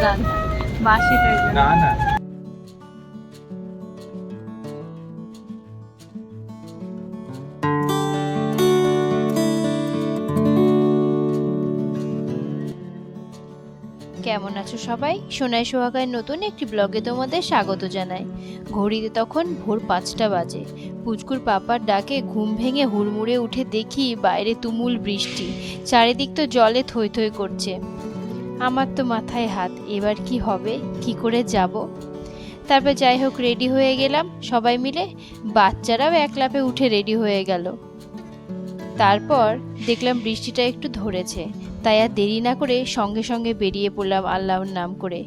কেমন আছো সবাই? সোনাই সোহাগায় নতুন একটি ব্লগে তোমাদের স্বাগত জানাই। ঘড়িতে তখন ভোর পাঁচটা বাজে। পুচকুর পাপার ডাকে ঘুম ভেঙে হুড়মুড়ে উঠে দেখি বাইরে তুমুল বৃষ্টি। চারিদিক তো জলে থই থই করছে। আমার তো মাথায় হাত, এবার কি হবে? কি করে যাব? তারপর যাই হোক রেডি হয়ে গেলাম। সবাই মিলে বাচ্চারাও এক লাফে উঠে রেডি হয়ে গেল। তারপর দেখলাম বৃষ্টিটা একটু ধরেছে। তাই আর দেরি না করে সঙ্গে সঙ্গে বেরিয়ে পড়লাম আল্লাহর নাম করে।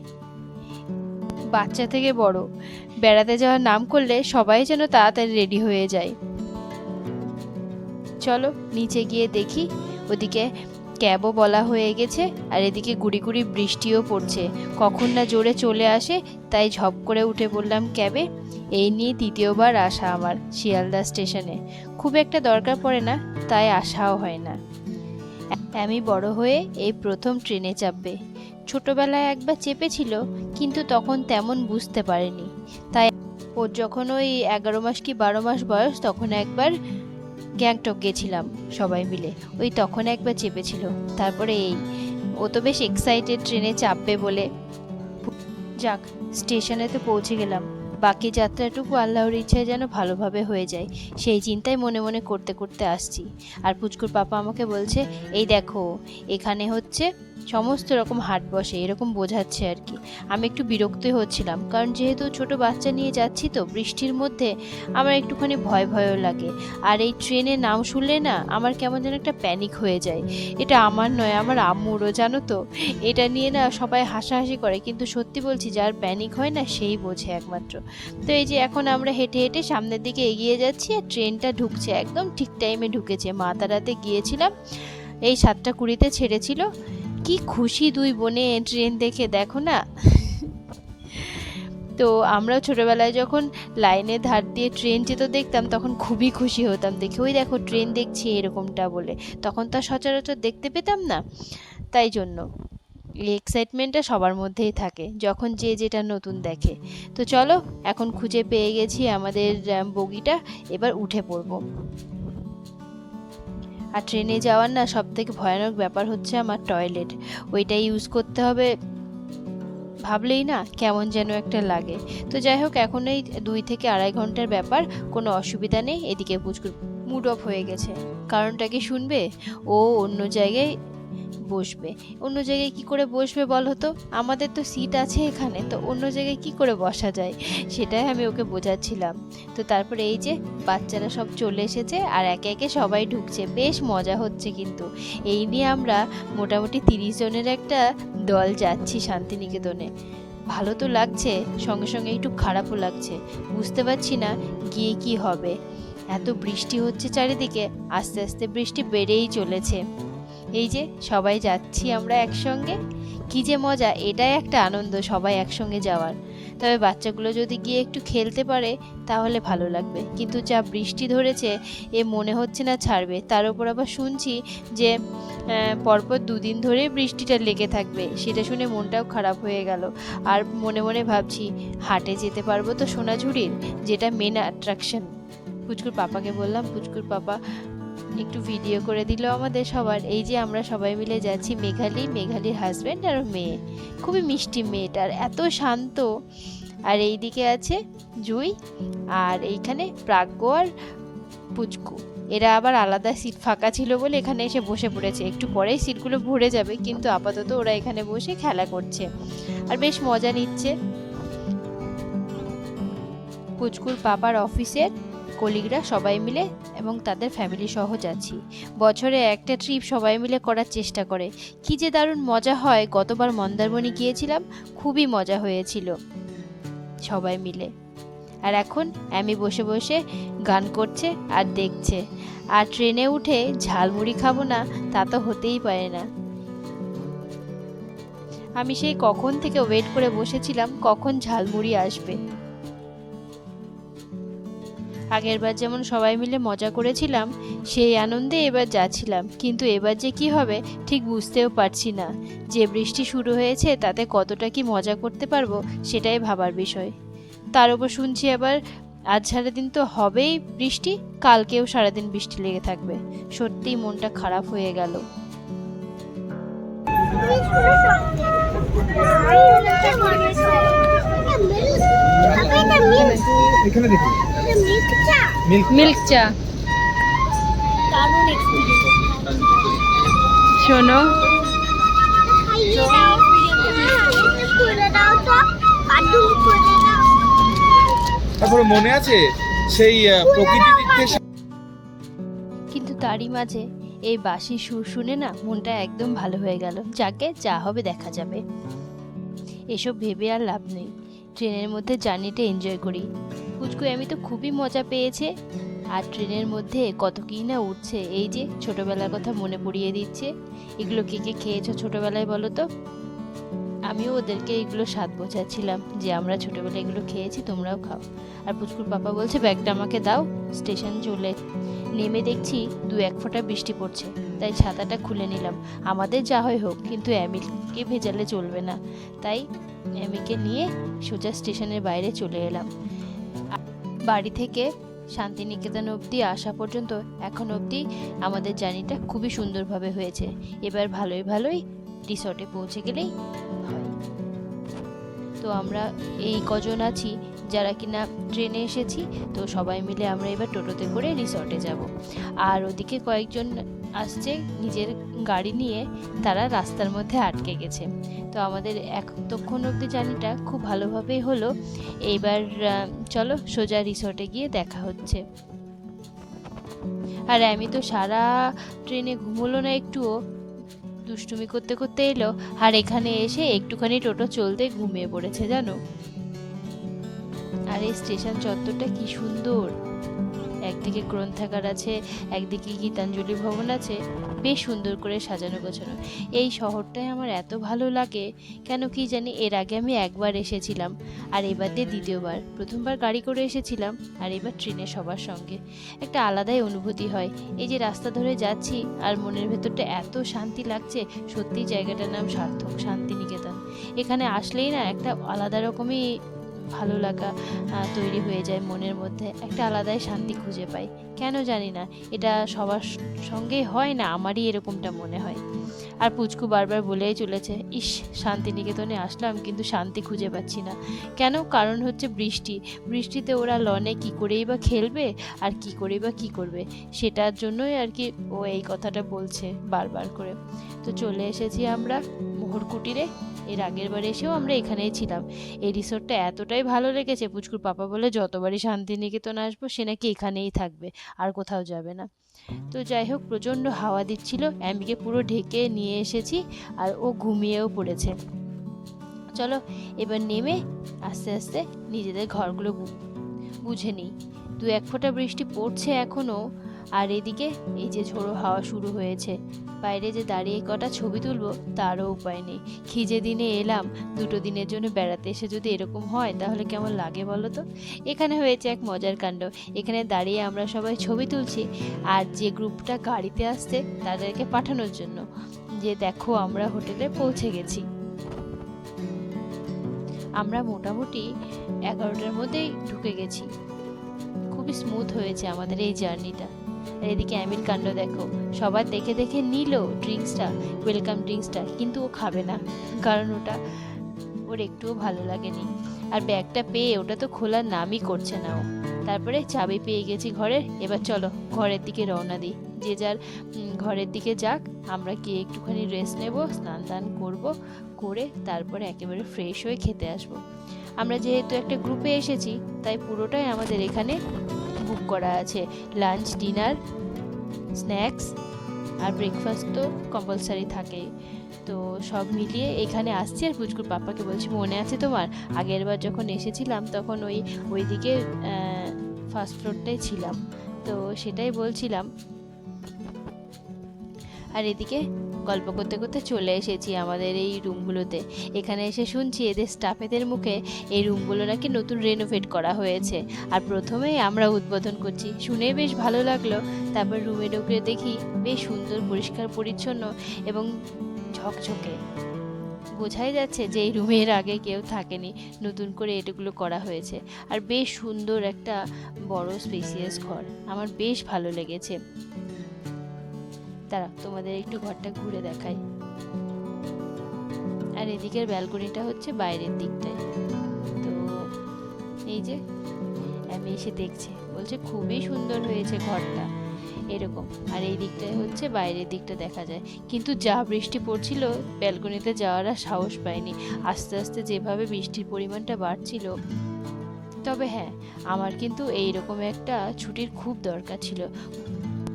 বাচ্চা থেকে বড়। বেড়াতে যাওয়ার নাম করলে সবাই যেন তাড়াতাড়ি রেডি হয়ে যায়। চলো, নিচে গিয়ে দেখি। ওদিকে ক্যাবও বলা হয়ে গেছে, আর এদিকে গুড়ি গুড়ি বৃষ্টিও পড়ছে। কখন না জোরে চলে আসে, তাই ঝপ করে উঠে পড়লাম ক্যাবে। এই নিয়ে তৃতীয়বার আসা আমার শিয়ালদা স্টেশনে। খুব একটা দরকার পড়ে না, তাই আসাও হয় না। আমি বড় হয়ে এই প্রথম ট্রেনে চাপবে। ছোটবেলায় একবার চেপেছিল, কিন্তু তখন তেমন বুঝতে পারেনি। তাই ওর যখন ওই এগারো মাস কি বারো মাস বয়স, তখন একবার গ্যাংটক গেছিলাম সবাই মিলে। ওই তখন একবার চেপেছিল। তারপরে এই, ও তো বেশ এক্সাইটেড ট্রেনে চাপবে বলে। যাক, স্টেশনে তো পৌঁছে গেলাম। বাকি যাত্রাটুকু আল্লাহর ইচ্ছায় যেন ভালোভাবে হয়ে যায়, সেই চিন্তায় মনে মনে করতে করতে আসছি। আর পুচকুর পাপা আমাকে বলছে, এই দেখো, এখানে হচ্ছে সমস্ত রকম হাট বসে, এরকম বোঝাচ্ছে আর কি। আমি একটু বিরক্ত হচ্ছিলাম, কারণ যেহেতু ছোট বাচ্চা নিয়ে যাচ্ছি তো, বৃষ্টির মধ্যে আমার একটুখানি ভয় ভয়ও লাগে। আর এই ট্রেনে নাম শুনলে না, আমার কেমন যেন একটা প্যানিক হয়ে যায়। এটা আমার নয়, আমার আম্মুরও, জানো তো? এটা নিয়ে না সবাই হাসাহাসি করে, কিন্তু সত্যি বলছি, যার প্যানিক হয় না, সেই বোঝে একমাত্র। তো এই যে এখন আমরা হেঁটে হেঁটে সামনের দিকে এগিয়ে যাচ্ছি, আর ট্রেনটা ঢুকছে, একদম ঠিক টাইমে ঢুকেছে। মাতারাতে গিয়েছিলাম, এই সাতটা কুড়িতে ছেড়েছিল। কি খুশি দুই বোনে ট্রেন দেখে, দেখো না? তো আমরাও ছোটবেলায় যখন লাইনের ধার দিয়ে ট্রেন যেত দেখতাম, তখন খুবই খুশি হতাম দেখে। ওই দেখো, ট্রেন দেখছি এরকমটা বলে। তখন তো সচরাচর দেখতে পেতাম না। তাই জন্য। এই এক্সাইটমেন্টটা সবার মধ্যেই থাকে, যখন যে যেটা নতুন দেখে। তো চলো, এখন খুঁজে পেয়ে গেছি আমাদের বগিটা। এবার উঠে পড়ব। আর ট্রেনে যাওয়ার না সব থেকে ভয়ানক ব্যাপার হচ্ছে আমার টয়লেট। ওইটা ইউজ করতে হবে ভাবলেই না কেমন যেন একটা লাগে। তো যাই হোক, এখন এই দুই থেকে আড়াই ঘণ্টার ব্যাপার, কোনো অসুবিধা নেই। এদিকে মুড অফ হয়ে গেছে। কারণটা কি শুনবে? ও অন্য জায়গায় বসবে। অন্য জায়গায় কি করে বসবে বলো তো? আমাদের তো সিট আছে এখানে, তো অন্য জায়গায় কি করে বসা যায়? সেটাই আমি ওকে বোঝাচ্ছিলাম। তো তারপরে এই যে বাচ্চারা সব চলে এসেছে আর একে একে সবাই ঢুকছে। বেশ মজা হচ্ছে কিন্তু। এই নিয়ে আমরা মোটামুটি তিরিশ জনের একটা দল যাচ্ছি শান্তিনিকেতনে। ভালো তো লাগছে, সঙ্গে সঙ্গে একটু খারাপও লাগছে। বুঝতে পারছি না গিয়ে কি হবে। এত বৃষ্টি হচ্ছে চারিদিকে, আস্তে আস্তে বৃষ্টি বেড়েই চলেছে। এই যে সবাই যাচ্ছি আমরা একসঙ্গে। কি যে মজা, এটাই একটা আনন্দ সবাই একসঙ্গে যাওয়ার। তবে বাচ্চাগুলো যদি গিয়ে একটু খেলতে পারে, তাহলে ভালো লাগবে। কিন্তু যা বৃষ্টি ধরেছে, এ মনে হচ্ছে না ছাড়বে। তার উপর আবার শুনছি যে পরপর দুদিন ধরে বৃষ্টিটা লেগে থাকবে। সেটা শুনে মনটাও খারাপ হয়ে গেল। আর মনে মনে ভাবছি, হাটে যেতে পারব তো সোনাঝুরির, যেটা মেন অ্যাট্রাকশন পুচকুর পাপাকে বললাম, পুচকুর পাপা একটু ভিডিও করে দিল আমাদের সবার। এই যে আমরা সবাই মিলে যাচ্ছি মেঘালি, মেঘালির হাজব্যান্ড আর মেয়ে। খুবই মিষ্টি মেয়েটার এত শান্ত। আর এই দিকে আছে জুই আর এইখানে প্রাজ্ঞ আর পুচকু। এরা আবার আলাদা সিট ফাঁকা ছিল বলে এখানে এসে বসে পড়েছে। একটু পরেই সিটগুলো ভরে যাবে, কিন্তু আপাতত ওরা এখানে বসে খেলা করছে আর বেশ মজা নিচ্ছে। পুচকুর পাপার অফিসের কলিগরা সবাই মিলে এবং তাদের ফ্যামিলি সহ যাচ্ছি। বছরে একটা ট্রিপ সবাই মিলে করার চেষ্টা করে। কি যে দারুণ মজা হয়, গতবার মন্দারমণি গিয়েছিলাম, খুবই মজা হয়েছিল সবাই মিলে। আর এখন আমি বসে বসে গান করছে আর দেখছে। আর ট্রেনে উঠে ঝালমুড়ি খাব না, তা তো হতেই পারে না। আমি সেই কখন থেকে ওয়েট করে বসেছিলাম, কখন ঝালমুড়ি আসবে। আগেরবার যেমন সবাই মিলে মজা করেছিলাম, সেই আনন্দে এবার যাচ্ছিলাম। কিন্তু এবার যে কি হবে, ঠিক বুঝতেও পারছি না। যে বৃষ্টি শুরু হয়েছে, তাতে কতটা কি মজা করতে পারব, সেটাই ভাবার বিষয়। তার উপর শুনছি আবার, আজ সারাদিন তো হবেই বৃষ্টি, কালকেও সারাদিন বৃষ্টি লেগে থাকবে। সত্যিই মনটা খারাপ হয়ে গেল। এখানে দেখুন। মিল্ক মিল্ক চা। শোনো। তারপরে মনে আছে সেই প্রকৃতি কিন্তু তারই মাঝে এই বাসি সুর শুনে না মনটা একদম ভালো হয়ে গেল। যাকে যা হবে দেখা যাবে। এসব ভেবে আর লাভ নেই। ট্রেনের মধ্যে জার্নিটা এনজয় করি। পুচকু আমি তো খুবই মজা পেয়েছে আর ট্রেনের মধ্যে কত কী না উঠছে এই যে ছোটবেলার কথা মনে পড়িয়ে দিচ্ছে এগুলো কে কে খেয়েছো ছোটবেলায় বলো তো আমিও ওদেরকে এগুলো স্বাদ বোঝাচ্ছিলাম যে আমরা ছোটবেলায় এগুলো খেয়েছি তোমরাও খাও আর পুচকুর পাপা বলছে ব্যাগটা আমাকে দাও স্টেশন চলে নেমে দেখছি দু এক ফোঁটা বৃষ্টি পড়ছে তাই ছাতাটা খুলে নিলাম আমাদের যা হয় হোক কিন্তু অ্যামিলকে ভেজালে চলবে না তাই অ্যামিকে নিয়ে সোজা স্টেশনের বাইরে চলে এলাম বাড়ি থেকে শান্তিনিকেতন অবধি আসা পর্যন্ত এখন অবধি আমাদের জার্নিটা খুবই সুন্দরভাবে হয়েছে। এবার ভালোই ভালোই রিসর্টে পৌঁছে গেলেই হয়। তো আমরা এই কজন আছি, যারা কিনা ট্রেনে এসেছি, তো সবাই মিলে আমরা এবার টোটোতে করে রিসর্টে যাব। আর ওদিকে কয়েকজন আসছে, নিজের গাড়ি নিয়ে তারা রাস্তার মধ্যে আটকে গেছে। তো আমাদের এতক্ষণ অব্দি জার্নিটা খুব ভালোভাবেই হলো। এইবার চলো সোজা রিসর্টে গিয়ে দেখা হচ্ছে। আর আমি তো সারা ট্রেনে ঘুমোলো না একটুও। দুষ্টুমি করতে করতে এলো, আর এখানে এসে একটুখানি টোটো চলতে ঘুমিয়ে পড়েছে, জানো? আর এই স্টেশন চত্বরটা কি সুন্দর! একদিকে গ্রন্থাগার আছে, একদিকে গীতাঞ্জলি ভবন আছে। বেশ সুন্দর করে সাজানো গোছানো। এই শহরটাই আমার এত ভালো লাগে, কেন কি জানি এর আগে আমি একবার এসেছিলাম, আর এবার দিয়ে দ্বিতীয়বার। প্রথমবার গাড়ি করে এসেছিলাম, আর এবার ট্রেনে সবার সঙ্গে। একটা আলাদাই অনুভূতি হয়। এই যে রাস্তা ধরে যাচ্ছি, আর মনের ভেতরটা এত শান্তি লাগছে সত্যি জায়গাটার নাম সার্থক শান্তিনিকেতন। এখানে আসলেই না একটা আলাদা রকমই ভালো লাগা তৈরি হয়ে যায় মনের মধ্যে। একটা আলাদাই শান্তি খুঁজে পাই। কেন জানি না, এটা সবার স- সঙ্গেই হয় না, আমারই এরকমটা মনে হয়। আর পুচকু বারবার বলেই চলেছে, ইস, শান্তিনিকেতনে আসলাম, কিন্তু শান্তি খুঁজে পাচ্ছি না। কেন? কারণ হচ্ছে বৃষ্টি। বৃষ্টিতে ওরা লনে কি করেই বা খেলবে, আর কি করেই বা কি করবে, সেটার জন্যই আর কি ও এই কথাটা বলছে বারবার করে। তো চলে এসেছি আমরা মোহর কুটিরে এর আগের বার এসেও আমরা এখানেই ছিলাম। এই রিসোর্টটা এতটাই ভালো লেগেছে, পুচকুর পাপা বলে, যতবারই শান্তিনিকেতন আসব, সে নাকি এখানেই থাকবে। আর কোথাও যাবে না। তো যাই হোক প্রচণ্ড হাওয়া দিচ্ছিল। অ্যাম্বিকে পুরো ঢেকে নিয়ে এসেছি আর ও ঘুমিয়েও পড়েছে। চলো এবার নেমে আস্তে আস্তে নিজেদের ঘরগুলো বুঝে নিই। দু এক ফোঁটা বৃষ্টি পড়ছে এখনও। আর এদিকে এই যে ঝোড়ো হাওয়া শুরু হয়েছে। বাইরে যে দাঁড়িয়ে কটা ছবি তুলবো, তারও উপায় নেই। খিজে দিনে এলাম, দুটো দিনের জন্য বেড়াতে এসে যদি এরকম হয়, তাহলে কেমন লাগে বলো তো? এখানে হয়েছে এক মজার কাণ্ড। এখানে দাঁড়িয়ে আমরা সবাই ছবি তুলছি, আর যে গ্রুপটা গাড়িতে আসছে, তাদেরকে পাঠানোর জন্য। যে দেখো, আমরা হোটেলে পৌঁছে গেছি। আমরা মোটামুটি এগারোটার মধ্যেই ঢুকে গেছি। খুবই স্মুথ হয়েছে আমাদের এই জার্নিটা। আর এদিকে অ্যামিল কাণ্ড দেখো। সবার দেখে দেখে নিল ড্রিঙ্কসটা, ওয়েলকাম ড্রিঙ্কসটা, কিন্তু ও খাবে না, কারণ ওটা ওর একটুও ভালো লাগেনি। আর ব্যাগটা পেয়ে ওটা তো খোলার নামই করছে না ও। তারপরে চাবি পেয়ে গেছি ঘরের এবার চলো ঘরের দিকে রওনা দিই। যে যার ঘরের দিকে যাক, আমরা গিয়ে একটুখানি রেস্ট নেব, স্নান টান করব, করে তারপরে একেবারে ফ্রেশ হয়ে খেতে আসব। আমরা যেহেতু একটা গ্রুপে এসেছি, তাই পুরোটাই আমাদের এখানে করা আছে। লাঞ্চ ডিনার স্ন্যাক্স আর ব্রেকফাস্ট তো কম্পালসারি থাকেই। তো সব মিলিয়ে এখানে আসছি আর পুচকুর পাপ্পাকে বলছি, মনে আছে তোমার? আগের বার যখন এসেছিলাম তখন ওই, ওইদিকে ফার্স্ট ফ্লোরটাই ছিলাম। তো সেটাই বলছিলাম। আর এদিকে গল্প করতে করতে চলে এসেছি আমাদের এই রুমগুলোতে। এখানে এসে শুনছি এদের স্টাফেদের মুখে এই রুমগুলো নাকি নতুন রেনোভেট করা হয়েছে। আর প্রথমেই আমরা উদ্বোধন করছি। শুনে বেশ ভালো লাগল। তারপর রুমে ঢুকে দেখি বেশ সুন্দর, পরিষ্কার, পরিচ্ছন্ন এবং ঝকঝকে। বোঝাই যাচ্ছে যে এই রুমের আগে কেউ থাকেনি। নতুন করে এটাগুলো করা হয়েছে। আর বেশ সুন্দর একটা বড় স্পেসিয়াস ঘর। আমার বেশ ভালো লেগেছে। তারা তোমাদের একটু ঘরটা ঘুরে দেখাই আর এদিকের ব্যালকনিটা হচ্ছে বাইরের দিকটায়। তো এই যে, আমি এসে দেখছি। বলছে খুবই সুন্দর হয়েছে ঘরটা। এরকম। আর এই দিকটায় হচ্ছে বাইরের দিকটা দেখা যায়। কিন্তু যা বৃষ্টি পড়ছিল, ব্যালকনিতে যাওয়ার আর সাহস পাইনি। আস্তে আস্তে যেভাবে বৃষ্টির পরিমাণটা বাড়ছিল, তবে হ্যাঁ আমার কিন্তু এই রকম একটা ছুটির খুব দরকার ছিল।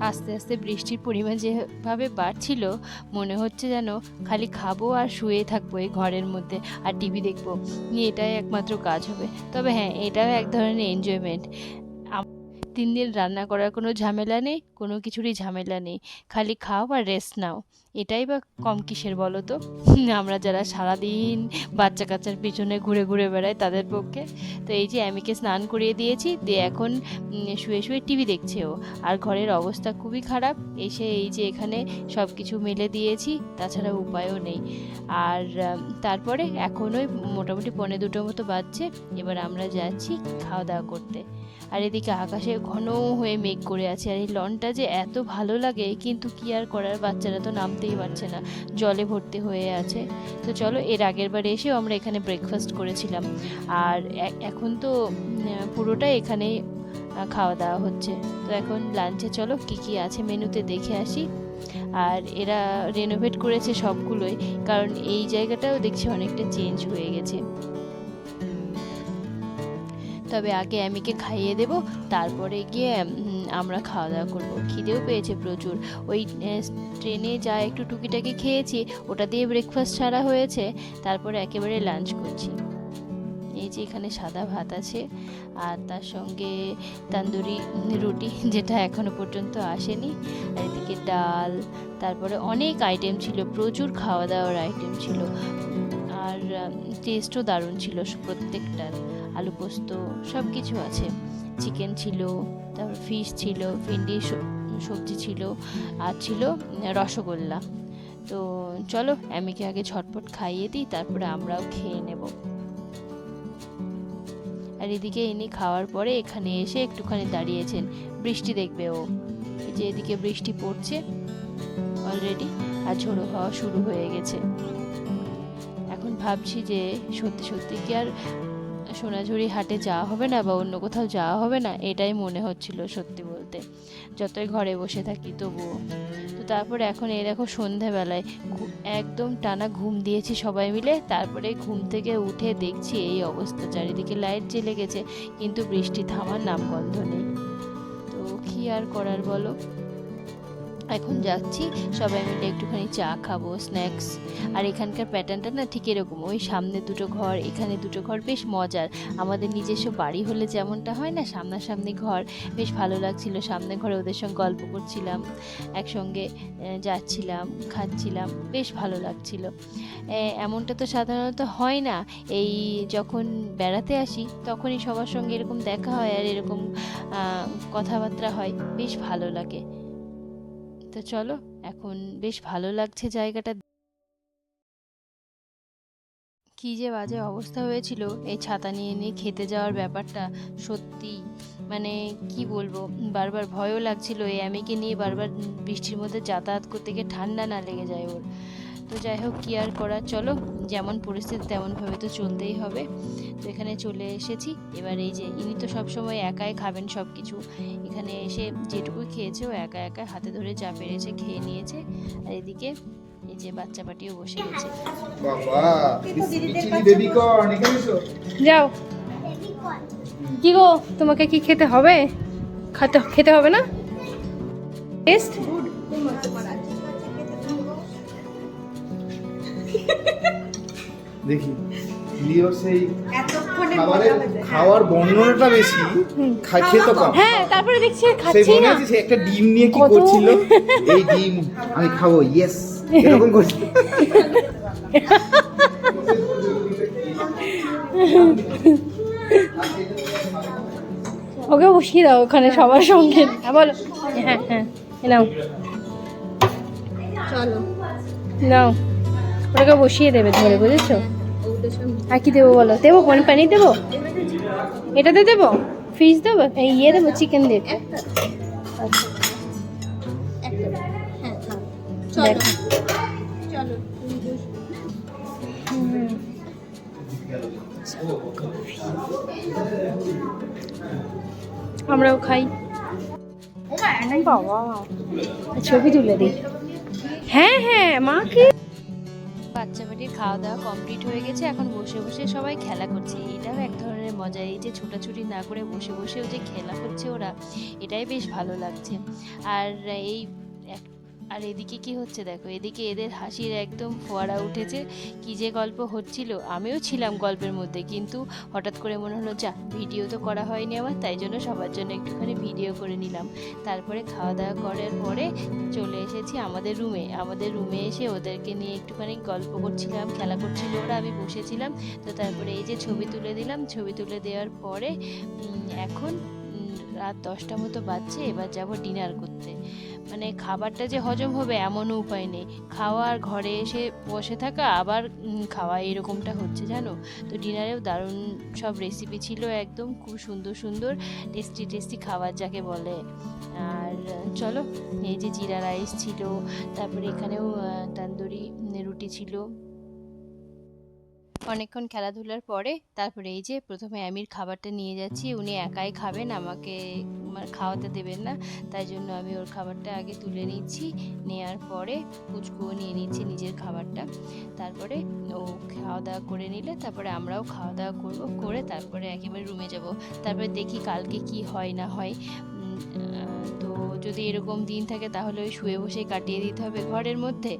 আস্তে আস্তে বৃষ্টির পরিমাণ যেভাবে বাড়ছিল, মনে হচ্ছে যেন খালি খাব আর শুয়ে থাকব এই ঘরের মধ্যে আর টিভি দেখব। এটাই একমাত্র কাজ হবে। তবে হ্যাঁ এটাও এক ধরনের এনজয়মেন্ট তিন দিন রান্না করার কোনো ঝামেলা নেই, কোনো কিছুরই ঝামেলা নেই। খালি খাও আর রেস্ট নাও। এটাই বা কম কিসের বলো তো? আমরা যারা সারাদিন বাচ্চা কাচ্চার পিছনে ঘুরে ঘুরে বেড়াই তাদের পক্ষে। তো এই যে আমিকে স্নান করিয়ে দিয়েছি দিয়ে এখন শুয়ে শুয়ে টিভি দেখছে ও। আর ঘরের অবস্থা খুবই খারাপ, এসে এই যে এখানে সব কিছু মেলে দিয়েছি, তাছাড়া উপায়ও নেই। আর তারপরে এখন ওই মোটামুটি পৌনে দুটো মতো বাজছে, এবার আমরা যাচ্ছি খাওয়া দাওয়া করতে। আর এদিকে আকাশে ঘন হয়ে মেঘ করে আছে আর এই লনটা যে এত ভালো লাগে কিন্তু কি আর করার? বাচ্চারা তো নামতেই পারছে না জলে ভর্তি হয়ে আছে। তো চলো এর আগের বারে এসেও আমরা এখানে ব্রেকফাস্ট করেছিলাম। আর এখন তো পুরোটাই এখানেই আহ, খাওয়া দাওয়া হচ্ছে। তো এখন লাঞ্চে চলো কি কি আছে মেনুতে দেখে আসি। আর এরা রেনোভেট করেছে সবগুলোই কারণ এই জায়গাটাও দেখছি অনেকটা চেঞ্জ হয়ে গেছে। তবে আগে আমিকে খাইয়ে দেব, তারপরে গিয়ে আমরা খাওয়া দাওয়া করব। খিদেও পেয়েছে প্রচুর। ওই ট্রেনে যা একটু টুকিটাকি খেয়েছি, ওটা দিয়ে ব্রেকফাস্ট ছাড়া হয়েছে, তারপরে একেবারে লাঞ্চ করছি। এই যে এখানে সাদা ভাত আছে, আর তার সঙ্গে তান্দুরি রুটি, যেটা এখনও পর্যন্ত আসেনি। আর এদিকে ডাল, তারপরে অনেক আইটেম ছিল, প্রচুর খাওয়া দাওয়ার আইটেম ছিল। আর টেস্টও দারুণ ছিল প্রত্যেকটার। আলু পোস্ত সব কিছু আছে। চিকেন ছিল, তারপর ফিশ ছিল, ভেন্ডি সবজি ছিল, আর ছিল রসগোল্লা। তো চলো অ্যামিকে আগে ঝটপট খাইয়ে দিই, তারপরে আমরাও খেয়ে নেব। আর এদিকে ইনি খাওয়ার পরে এখানে এসে একটুখানি দাঁড়িয়েছেন। বৃষ্টি দেখবে ও। যে এদিকে বৃষ্টি পড়ছে অলরেডি আর ঝোড়ো হওয়া শুরু হয়ে গেছে। এখন ভাবছি যে সত্যি সত্যি কি আর সোনাঝুরি হাটে যাওয়া হবে না বা অন্য কোথাও যাওয়া হবে না, এটাই মনে হচ্ছিল সত্যি বলতে। যতই ঘরে বসে থাকি তবুও। তো তারপরে এখন এই দেখো সন্ধেবেলায় একদম টানা ঘুম দিয়েছি সবাই মিলে, তারপরে ঘুম থেকে উঠে দেখছি এই অবস্থা। চারিদিকে লাইট জ্বেলে গেছে, কিন্তু বৃষ্টি থামার নাম নামগন্ধ নেই। তো কি আর করার বলো? এখন যাচ্ছি, সবাই মিলে একটুখানি চা খাব স্ন্যাক্স আর এখানকার প্যাটার্নটা না ঠিক এরকম, ওই সামনে দুটো ঘর, এখানে দুটো ঘর, বেশ মজার। আমাদের নিজস্ব বাড়ি হলে যেমনটা হয় না, সামনাসামনি ঘর। বেশ ভালো লাগছিল, সামনে ঘরে ওদের সঙ্গে গল্প করছিলাম, একসঙ্গে যাচ্ছিলাম, খাচ্ছিলাম, বেশ ভালো লাগছিল। এমনটা তো সাধারণত হয় না, এই যখন বেড়াতে আসি, তখনই সবার সঙ্গে এরকম দেখা হয় আর এরকম কথাবার্তা হয়, বেশ ভালো লাগে। তো চলো, এখন বেশ ভালো লাগছে জায়গাটা কি যে বাজে অবস্থা হয়েছিল এই ছাতা নিয়ে নিয়ে খেতে যাওয়ার ব্যাপারটা সত্যি মানে কি বলব, বারবার ভয়ও লাগছিল এই আমিকে নিয়ে, বারবার বৃষ্টির মধ্যে যাতায়াত করতে গিয়ে ঠান্ডা না লেগে যায় ওর। তো যাই হোক কি আর করার? চলো যেমন পরিস্থিতি তেমনভাবে তো চলতেই হবে। তো এখানে চলে এসেছি। এবার এই যে ইনি তো সবসময় একাই খাবেন সব কিছু এখানে এসে যেটুকু খেয়েছে ও একা একা হাতে ধরে যা পেরেছে খেয়ে নিয়েছে। আর এদিকে এই যে বাচ্চা পাটিও বসে গেছে। যাও। কি গো তোমাকে কি খেতে হবে? খেতে খেতে হবে না? টেস্ট দেখি লিও সেই খাবারের খাওয়ার বর্ণনাটা বেশি খা- খেতে কম। হ্যাঁ তারপরে দেখছি আর সেই মনে আছে সে একটা ডিম নিয়ে কি কত- করছিল? এই ডিম আমি খাব ইয়েস এরকম করছিল ওকে বসিয়ে দাও ওখানে সবার সঙ্গে। হ্যাঁ বলো। হ্যাঁ হ্যাঁ নাও। চলো। নাও। ওটাকে বসিয়ে দেবে ধরে বুঝেছ? আর কি দেবো বলো? দেবো কোন পানি দেবো? এটাতে দেবো? ফিশ দেবো? এই ইয়ে দেবো চিকেন দেবো। আমরাও খাই। বাবা। ছবি তুলে দিই। হ্যাঁ হ্যাঁ মাকে বাচ্চা মেয়েটির খাওয়া দাওয়া কমপ্লিট হয়ে গেছে, এখন বসে বসে সবাই খেলা করছে। এটাও এক ধরনের মজা এই যে ছোটাছুটি না করে বসে বসেও যে খেলা করছে ওরা, এটাই বেশ ভালো লাগছে। আর এই আর এদিকে কি হচ্ছে দেখো, এদিকে এদের হাসির একদম ফোয়ারা উঠেছে। কি যে গল্প হচ্ছিল, আমিও ছিলাম গল্পের মধ্যে, কিন্তু হঠাৎ করে মনে হলো, যা, ভিডিও তো করা হয়নি আমার, তাই জন্য সবার জন্য একটুখানি ভিডিও করে নিলাম। তারপরে খাওয়া দাওয়া করার পরে চলে এসেছি আমাদের রুমে। আমাদের রুমে এসে ওদেরকে নিয়ে একটুখানি গল্প করছিলাম, খেলা করছিল ওরা, আমি বসেছিলাম। তো তারপরে এই যে ছবি তুলে দিলাম, ছবি তুলে দেওয়ার পরে এখন রাত দশটা মতো বাজছে, এবার যাব ডিনার করতে। মানে খাবারটা যে হজম হবে এমনও উপায় নেই। খাওয়ার ঘরে এসে বসে থাকা, আবার খাওয়া এরকমটা হচ্ছে, জানো? তো ডিনারেও দারুণ সব রেসিপি ছিল একদম, খুব সুন্দর সুন্দর টেস্টি টেস্টি খাবার যাকে বলে। আর, চলো, এই যে জিরা রাইস ছিল, তারপরে এখানেও তান্দুরি রুটি ছিল। অনেকক্ষণ খেলাধুলার পরে, তারপরে এই যে প্রথমে আমির খাবারটা নিয়ে যাচ্ছি, উনি একাই খাবেন, আমাকে মানে খাওয়াতে দেবেন না। তাই জন্য আমি ওর খাবারটা আগে তুলে নিচ্ছি। নেওয়ার পরে পুচকুও নিয়ে নিচ্ছি নিজের খাবারটা। তারপরে ও খাওয়া দাওয়া করে নিলে তারপরে আমরাও খাওয়া দাওয়া করব, করে তারপরে একেবারে রুমে যাব। তারপরে দেখি কালকে কি হয়, না হয়। তো যদি এরকম দিন থাকে তাহলে ওই শুয়ে বসেই কাটিয়ে দিতে হবে ঘরের মধ্যে।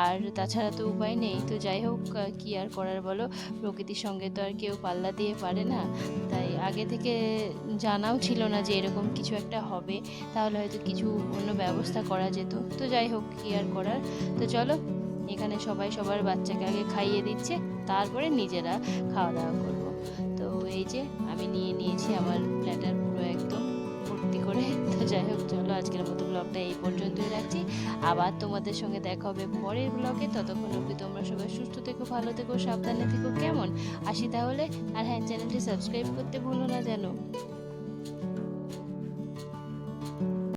আর তাছাড়া তো উপায় নেই। তো যাই হোক কি আর করার বলো? প্রকৃতির সঙ্গে তো আর কেউ পাল্লা দিয়ে পারে না। তাই আগে থেকে জানাও ছিল না যে এরকম কিছু একটা হবে, তাহলে হয়তো কিছু অন্য ব্যবস্থা করা যেত। তো যাই হোক, কি আর করার? তো চলো, এখানে সবাই সবার বাচ্চাকে আগে খাইয়ে দিচ্ছে, তারপরে নিজেরা খাওয়া দাওয়া করব। তো এই যে, আমি নিয়ে নিয়েছি আমার প্ল্যাটার করে। তো যাই হোক, চলো আজকের মতো ব্লগটা এই পর্যন্তই রাখছি। আবার তোমাদের সঙ্গে দেখা হবে পরের ব্লগে ততক্ষণ অবধি তোমরা সবাই সুস্থ থেকো, ভালো থেকো, সাবধানে থেকো, কেমন? আসি তাহলে। আর হ্যাঁ চ্যানেলটি সাবস্ক্রাইব করতে ভুলো না যেন।